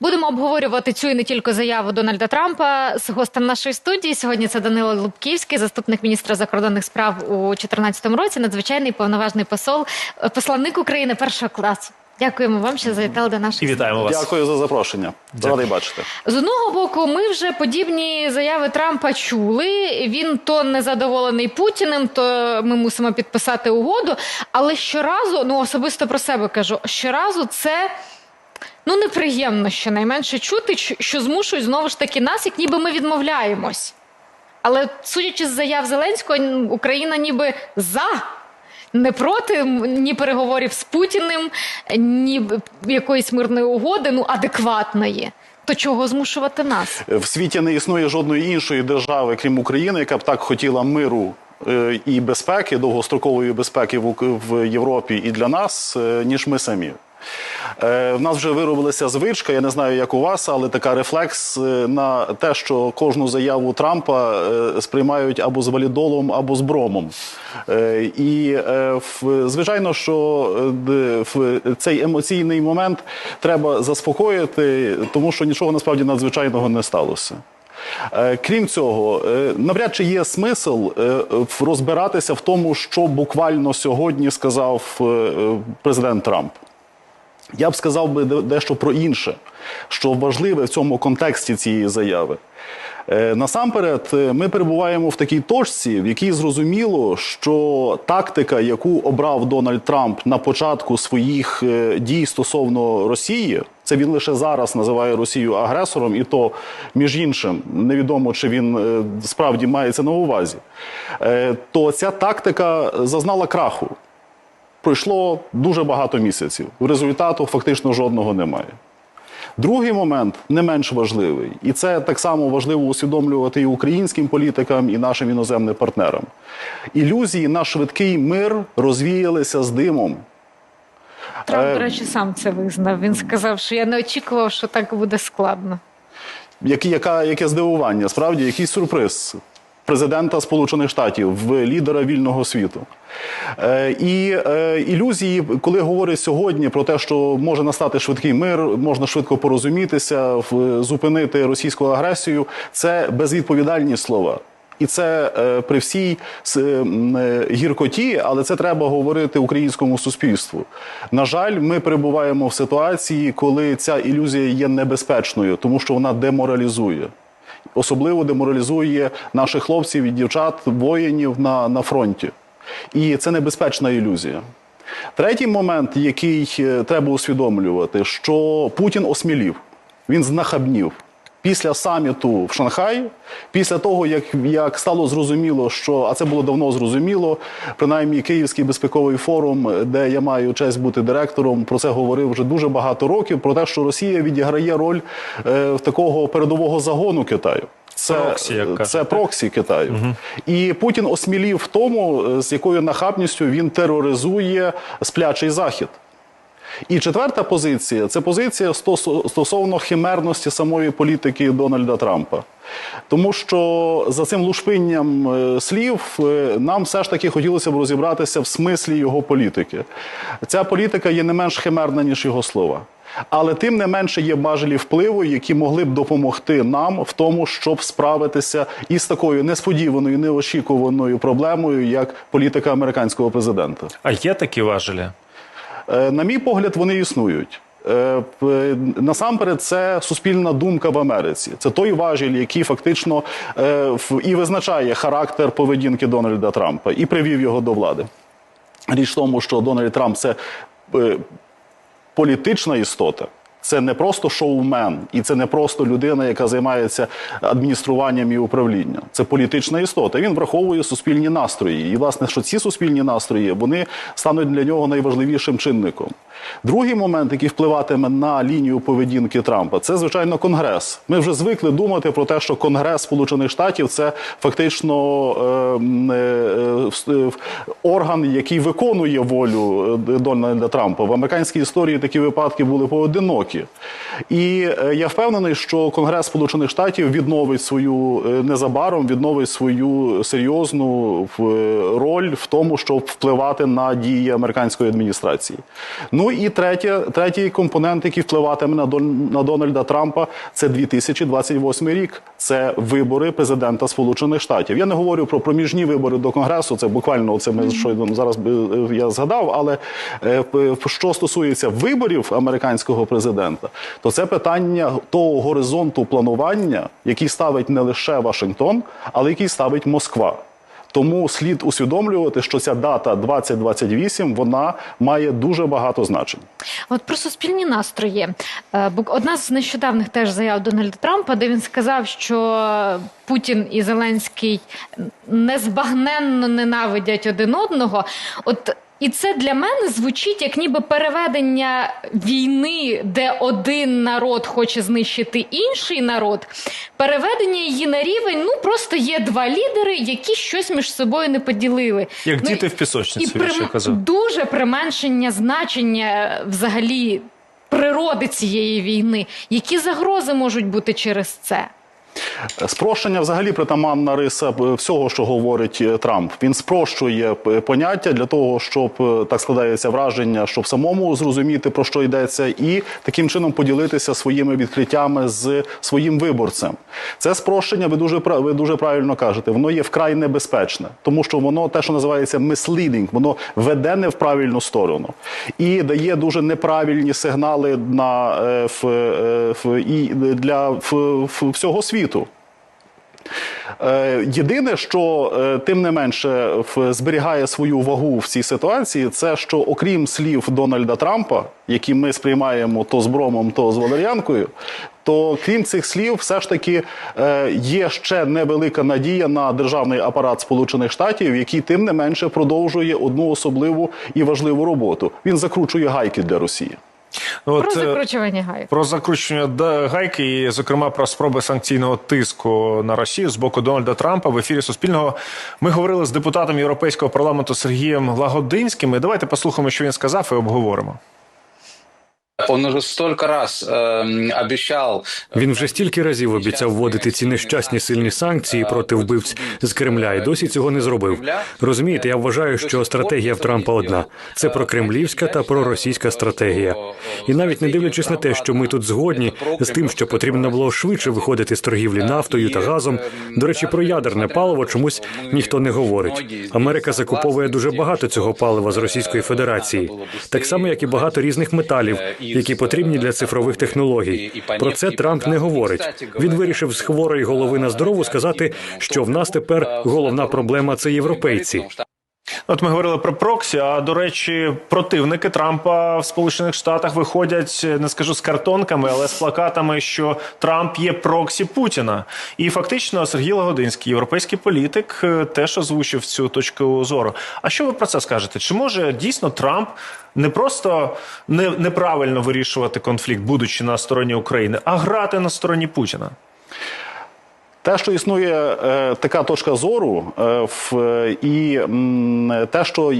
Будемо обговорювати цю і не тільки заяву Дональда Трампа з гостем нашої студії. Сьогодні це Данило Лубківський, заступник міністра закордонних справ у 2014 році, надзвичайний повноважний посол, е, посланник України першого класу. Дякуємо вам, що завітали до І нашої вітаємо вас. Дякую за запрошення. Радий бачити. З одного боку, ми вже подібні заяви Трампа чули. Він то незадоволений Путіним, то ми мусимо підписати угоду. Але щоразу, ну особисто про себе кажу, щоразу це. Ну, неприємно щонайменше чути, що- змушують знову ж таки нас, як ніби ми відмовляємось. Але судячи з заяв Зеленського, Україна ніби за. Не проти ні переговорів з Путіним, ні якоїсь мирної угоди, ну адекватної. То чого змушувати нас? В світі не існує жодної іншої держави, крім України, яка б так хотіла миру е, і безпеки, довгострокової безпеки в, Європі і для нас, е, ніж ми самі. Е, В нас вже виробилася звичка, я не знаю, як у вас, але така рефлекс е, на те, що кожну заяву Трампа е, сприймають або з валідолом, або з бромом. І звичайно, що в цей емоційний момент треба заспокоїти, тому що нічого насправді надзвичайного не сталося. Крім цього, навряд чи є смисл розбиратися в тому, що буквально сьогодні сказав президент Трамп. Я б сказав би дещо про інше, що важливе в цьому контексті цієї заяви. Е, Насамперед, е, ми перебуваємо в такій точці, в якій зрозуміло, що тактика, яку обрав Дональд Трамп на початку своїх е, дій стосовно Росії, це він лише зараз називає Росію агресором, і то між іншим невідомо, чи він справді має це на увазі. То ця тактика зазнала краху. Пройшло дуже багато місяців. Результату фактично жодного немає. Другий момент не менш важливий, і це так само важливо усвідомлювати і українським політикам, і нашим іноземним партнерам. Ілюзії на швидкий мир розвіялися з димом. Трамп, Е, до речі, сам це визнав. Він сказав, що я не очікував, що так буде складно. Яка, яке здивування, справді, який сюрприз президента Сполучених Штатів, в лідера вільного світу. Е, і е, ілюзії, коли говорять сьогодні про те, що може настати швидкий мир, можна швидко порозумітися, в- зупинити російську агресію, це безвідповідальні слова. І це е, при всій гіркоті, але це треба говорити українському суспільству. На жаль, ми перебуваємо в ситуації, коли ця ілюзія є небезпечною, тому що вона деморалізує. Особливо деморалізує наших хлопців і дівчат, воїнів на, на фронті. І це небезпечна ілюзія. Третій момент, який е, треба усвідомлювати, що Путін осмілів, він знахабнів. Після саміту в Шанхаї, після того, як, як стало зрозуміло, що а це було давно зрозуміло, принаймні Київський безпековий форум, де я маю честь бути директором, про це говорив вже дуже багато років. Про те, що Росія відіграє роль е, такого передового загону Китаю. Це Проксі, як це проксі Китаю. І Путін осмілів в тому, е, з якою нахабністю він тероризує сплячий захід. І четверта позиція це позиція стосо- стосовно химерності самої політики Дональда Трампа. Тому що за цим лушпинням е, слів е, нам все ж таки хотілося б розібратися в смислі його політики. Ця політика є не менш химерна, ніж його слова. Але тим не менше є важелі впливу, які могли б допомогти нам в тому, щоб справитися із такою несподіваною, неочікуваною проблемою, як політика американського президента. А є такі важелі? Е, На мій погляд, вони існують. Е, Насамперед, це суспільна думка в Америці. Це той важіль, який фактично е, і визначає характер поведінки Дональда Трампа і привів його до влади. Річ в тому, що Дональд Трамп це політична істота. Це не просто шоумен, і це не просто людина, яка займається адмініструванням і управлінням. Це політична істота. Він враховує суспільні настрої. І, власне, що ці суспільні настрої вони стануть для нього найважливішим чинником. Другий момент, який впливатиме на лінію поведінки Трампа, це звичайно Конгрес. Ми вже звикли думати про те, що Конгрес Сполучених Штатів це фактично е, е, е, е, орган, який виконує волю е, Дональда Трампа. В американській історії такі випадки були поодинокі. Суті. І е, я впевнений, що Конгрес Сполучених Штатів відновить свою е, незабаром, відновить свою серйозну е, роль в тому, щоб впливати на дії американської адміністрації. Ну і третє, третій компонент, який впливатиме на, Дон, на Дональда Трампа, це 2028 рік. Це вибори президента Сполучених Штатів. Я не говорю про проміжні вибори до Конгресу. Це буквально це ми щойно зараз я згадав. Але що стосується виборів американського президента, то це питання того горизонту планування, який ставить не лише Вашингтон, але який ставить Москва. Тому слід усвідомлювати, що ця дата 2028, вона має дуже багато значень. От про суспільні настрої. Е, Одна з нещодавних теж заяв Дональда Трампа, де він сказав, що Путін і Зеленський незбагненно ненавидять один одного. От і це для мене звучить як ніби переведення війни, де один народ хоче знищити інший народ, переведення її на рівень. Ну просто є два лідери, які щось між собою не поділили. Як Ну, діти в пісочниці, він прим- казав. дуже применшення значення взагалі природи цієї війни. Які загрози можуть бути через це? Спрощення взагалі притаманна риса е, всього, що говорить е, Трамп. Він спрощує е, поняття для того, щоб так складається враження, щоб самому зрозуміти про що йдеться, і таким чином поділитися своїми відкриттями з своїм виборцем. Це спрощення, ви дуже ви дуже правильно кажете. Воно є вкрай небезпечне, тому що воно те, що називається misleading, воно веде не в правильну сторону і дає дуже неправильні сигнали на в, в, і для в, в, всього світу. Е, Єдине, що е, тим не менше зберігає свою вагу в цій ситуації, це що окрім слів Дональда Трампа, які ми сприймаємо то з бромом, то з валер'янкою, то крім цих слів, все ж таки е, є ще невелика надія на державний апарат Сполучених Штатів, який тим не менше продовжує одну особливу і важливу роботу. Він закручує гайки для Росії. Ну, Про от, е, закручування гайки. Про закручування гайки, і, зокрема, про спроби санкційного тиску на Росію з боку Дональда Трампа в ефірі Суспільного. Ми говорили з депутатом Європейського парламенту Сергієм Лагодинським. І давайте послухаємо, що він сказав, і обговоримо. Он уже столько раз э, обещал. Він вже стільки разів обіцяв вводити ці нещасні сильні санкції проти вбивць з Кремля, і досі цього не зробив. Розумієте, я вважаю, що стратегія в Трампа одна: це прокремлівська та проросійська стратегія. І навіть не дивлячись на те, що ми тут згодні з тим, що потрібно було швидше виходити з торгівлі нафтою та газом. До речі, про ядерне паливо чомусь ніхто не говорить. Америка закуповує дуже багато цього палива з Російської Федерації, так само як і багато різних металів, які потрібні для цифрових технологій. Про це Трамп не говорить. Він вирішив з хворої голови на здорову сказати, що в нас тепер головна проблема це європейці. От ми говорили про проксі. А до речі, противники Трампа в Сполучених Штатах виходять, не скажу з картонками, але з плакатами, що Трамп є проксі Путіна. І фактично Сергій Лагодинський, європейський політик, е, теж озвучив цю точку зору. А що ви про це скажете? Чи може дійсно Трамп не просто не, неправильно вирішувати конфлікт, будучи на стороні України, а грати на стороні Путіна? Те, що існує е, така точка зору, е, в, і м, те, що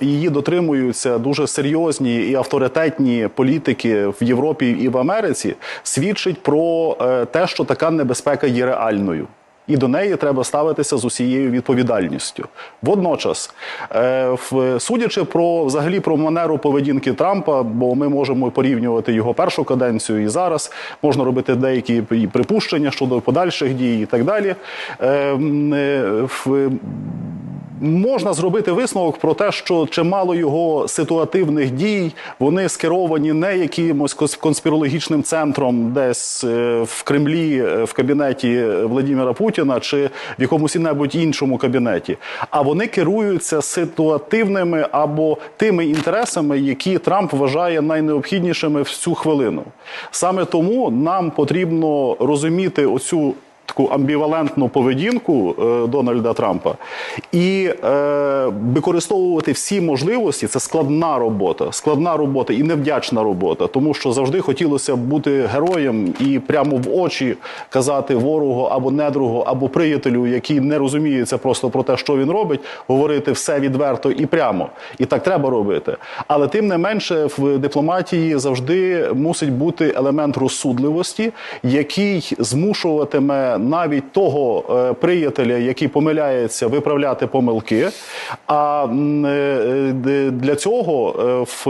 її дотримуються дуже серйозні і авторитетні політики в Європі і в Америці, свідчить про е, те, що така небезпека є реальною. І до неї треба ставитися з усією відповідальністю. Водночас, е, судячи про взагалі про манеру поведінки Трампа, бо ми можемо порівнювати його першу каденцію і зараз, можна робити деякі припущення щодо подальших дій і так далі. Е, е, в- Можна зробити висновок про те, що чимало його ситуативних дій вони скеровані не якимось конспірологічним центром, десь е, в Кремлі, е, в кабінеті Владимира Путіна чи в якомусь небудь іншому кабінеті, а вони керуються ситуативними або тими інтересами, які Трамп вважає найнеобхіднішими в цю хвилину. Саме тому нам потрібно розуміти оцю таку амбівалентну поведінку е, Дональда Трампа і е, використовувати всі можливості. Це складна робота, складна робота і невдячна робота, тому що завжди хотілося бути героєм і прямо в очі казати ворогу або недругу, або приятелю, який не розуміється просто про те, що він робить, говорити все відверто і прямо. І так треба робити. Але тим не менше, в дипломатії завжди мусить бути елемент розсудливості, який змушуватиме навіть того е, приятеля, який помиляється, виправляти помилки. А е, е, для цього в,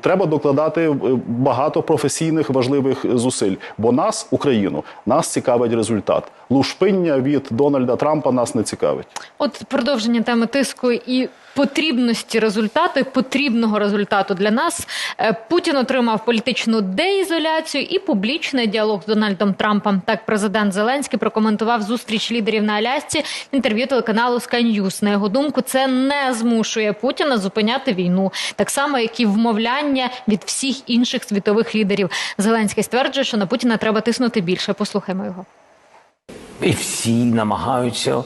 треба докладати багато професійних важливих зусиль. Бо нас, Україну, нас цікавить результат. Лушпиння від Дональда Трампа нас не цікавить. От продовження теми тиску і потрібності результату, потрібного результату для нас. Е, Путін отримав політичну деізоляцію і публічний діалог з Дональдом Трампом. Так, президент Зеленський прокоментував зустріч лідерів на Алясці в інтерв'ю телеканалу Sky News. На його думку, це не змушує Путіна зупиняти війну, так само як і вмовляння від всіх інших світових лідерів. Зеленський стверджує, що на Путіна треба тиснути більше. Послухаймо його. І всі намагаються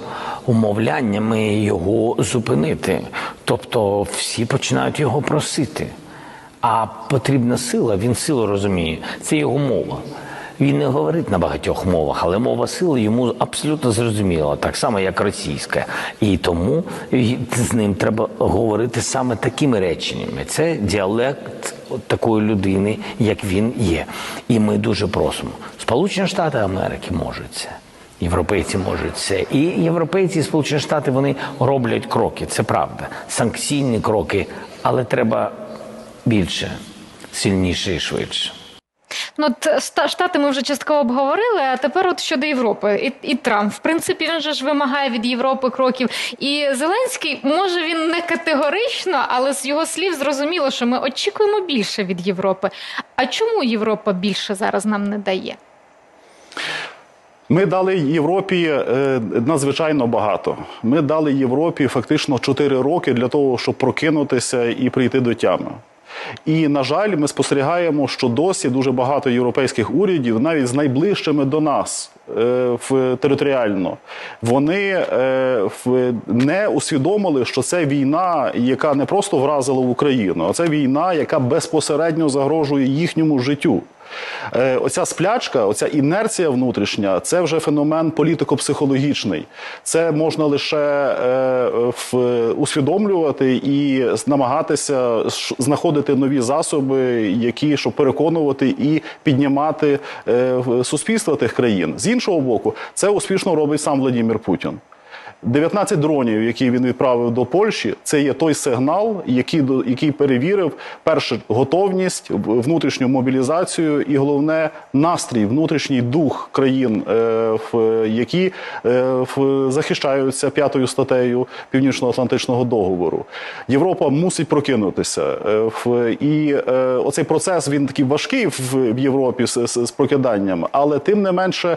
умовляннями його зупинити. Тобто всі починають його просити. А потрібна сила, він силу розуміє. Це його мова. Він не говорить на багатьох мовах, але мова сили йому абсолютно зрозуміла, так само як російська. І тому з ним треба говорити саме такими реченнями. Це діалект такої людини, як він є. І ми дуже просимо. Сполучені Штати Америки можуть це. Європейці можуть це. І європейці, і Сполучені Штати вони роблять кроки, це правда. Санкційні кроки, але треба більше, сильніше і швидше. Ну, от штати ми вже частково обговорили. А тепер, от щодо Європи, і, і Трамп, в принципі, він же ж вимагає від Європи кроків. І Зеленський, може, він не категорично, але з його слів зрозуміло, що ми очікуємо більше від Європи. А чому Європа більше зараз нам не дає? Ми дали Європі е, надзвичайно багато. Ми дали Європі фактично 4 роки для того, щоб прокинутися і прийти до тями. І на жаль, ми спостерігаємо, що досі дуже багато європейських урядів, навіть з найближчими до нас е, в територіально, вони е, не усвідомили, що це війна, яка не просто вразила Україну, а це війна, яка безпосередньо загрожує їхньому життю. Е, Оця сплячка, оця інерція внутрішня, це вже феномен політико-психологічний. Це можна лише е, в- усвідомлювати і намагатися знаходити нові засоби, які щоб переконувати і піднімати е, суспільство тих країн. З іншого боку, це успішно робить сам Владимир Путін. 19 дронів, які він відправив до Польщі, це є той сигнал, який, який перевірив перше готовність, внутрішню мобілізацію і головне настрій, внутрішній дух країн, е, в- які е, захищаються п'ятою статтею Північно-Атлантичного договору. Європа мусить прокинутися. Е, І оцей процес він такий важкий в Європі з, прокиданням, але тим не менше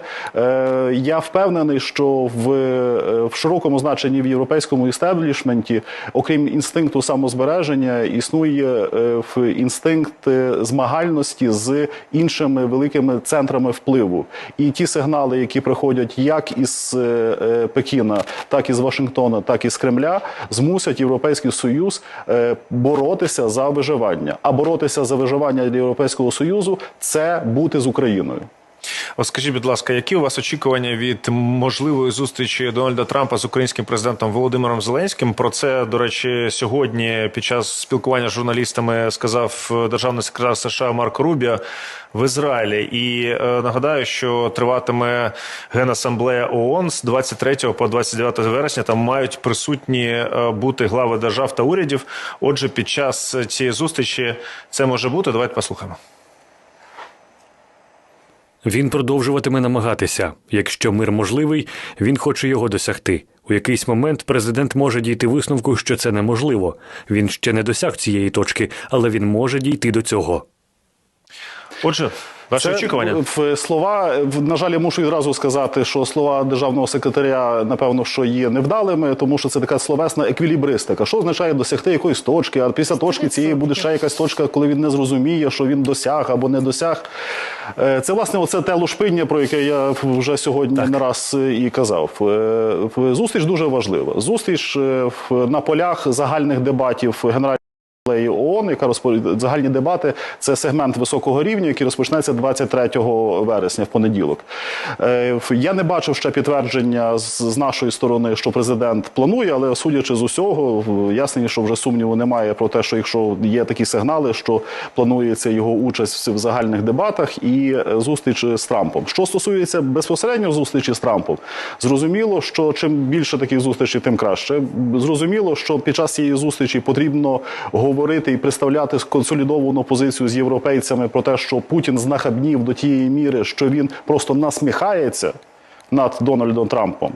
я впевнений, що в, в широкому значенні в європейському істеблішменті, окрім інстинкту самозбереження, існує е, в інстинкт е, змагальності з іншими великими центрами впливу. І ті сигнали, які приходять як із е, Пекіна, так і з Вашингтона, так і з Кремля, змусять Європейський Союз боротися за виживання. А боротися за виживання для Європейського Союзу це бути з Україною. Скажіть, будь ласка, які у вас очікування від можливої зустрічі Дональда Трампа з українським президентом Володимиром Зеленським? Про це, до речі, сьогодні під час спілкування з журналістами сказав е, державний секретар США Марк Рубіо в Ізраїлі. І е, нагадаю, що триватиме генасамблея ООН з 23 по 29 вересня. Там мають присутні е, бути глави держав та урядів. Отже, під час цієї зустрічі це може бути. Давайте послухаємо. Він продовжуватиме намагатися. Якщо мир можливий, він хоче його досягти. У якийсь момент президент може дійти висновку, що це неможливо. Він ще не досяг цієї точки, але він може дійти до цього. Отже, Ваші Це, очікування? В слова, на жаль, я мушу відразу сказати, що слова державного секретаря, напевно, що є невдалими, тому що це така словесна еквілібристика. Що означає досягти якоїсь точки, а після точки цієї буде ще якась точка, коли він не зрозуміє, що він досяг або не досяг. Е, Це, власне, оце те лушпиння, про яке я вже сьогодні не раз і казав. Е, Зустріч дуже важлива. Зустріч е, на полях загальних дебатів генерального Асамблеї ООН, яка розпо... загальні дебати. Це сегмент високого рівня, який розпочнеться 23 вересня в понеділок. Е, Я не бачив ще підтвердження з, з нашої сторони, що президент планує, але судячи з усього, ясно, що вже сумніву немає про те, що якщо є такі сигнали, що планується його участь в загальних дебатах і е, зустріч з Трампом. Що стосується безпосередньо зустрічі з Трампом, зрозуміло, що чим більше таких зустрічей, тим краще. Зрозуміло, що під час цієї зустрічі потрібно говорити і представляти консолідовану позицію з європейцями про те, що Путін знахабнів до тієї міри, що він просто насміхається. Над Дональдом Трампом,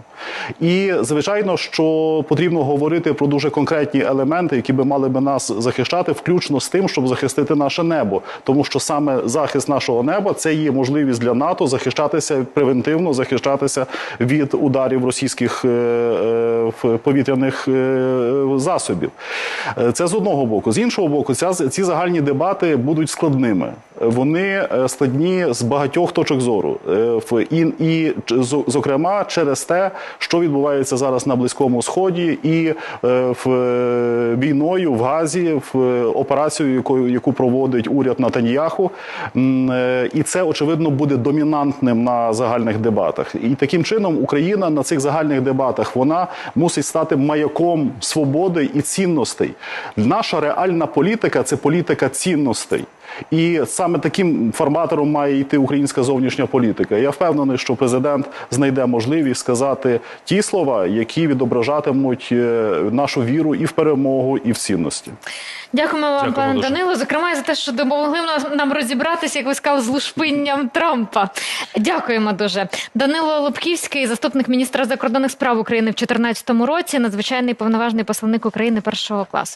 і звичайно, що потрібно говорити про дуже конкретні елементи, які би мали би нас захищати, включно з тим, щоб захистити наше небо, тому що саме захист нашого неба це є можливість для НАТО захищатися превентивно, захищатися від ударів російських е, е, повітряних е, засобів. Це з одного боку. З іншого боку, ця, ці загальні дебати будуть складними. Вони е, складні з багатьох точок зору. Е, в- І, і зокрема через те, що відбувається зараз на Близькому Сході, і е, в війною в Газі, в операцію, яку, яку проводить уряд Натаньяху. І це очевидно буде домінантним на загальних дебатах. І таким чином Україна на цих загальних дебатах вона мусить стати маяком свободи і цінностей. Наша реальна політика це політика цінностей. І саме таким форматором має йти українська зовнішня політика. Я впевнений, що президент знайде можливість сказати ті слова, які відображатимуть е, нашу віру і в перемогу, і в цінності. Дякуємо вам, пане. Данило. Зокрема, і за те, що допомогли нам- нам розібратися, як ви сказали, з лушпинням Трампа. Дякуємо дуже. Данило Лобківський, заступник міністра закордонних справ України в 2014 році, надзвичайний повноважний посланник України першого класу.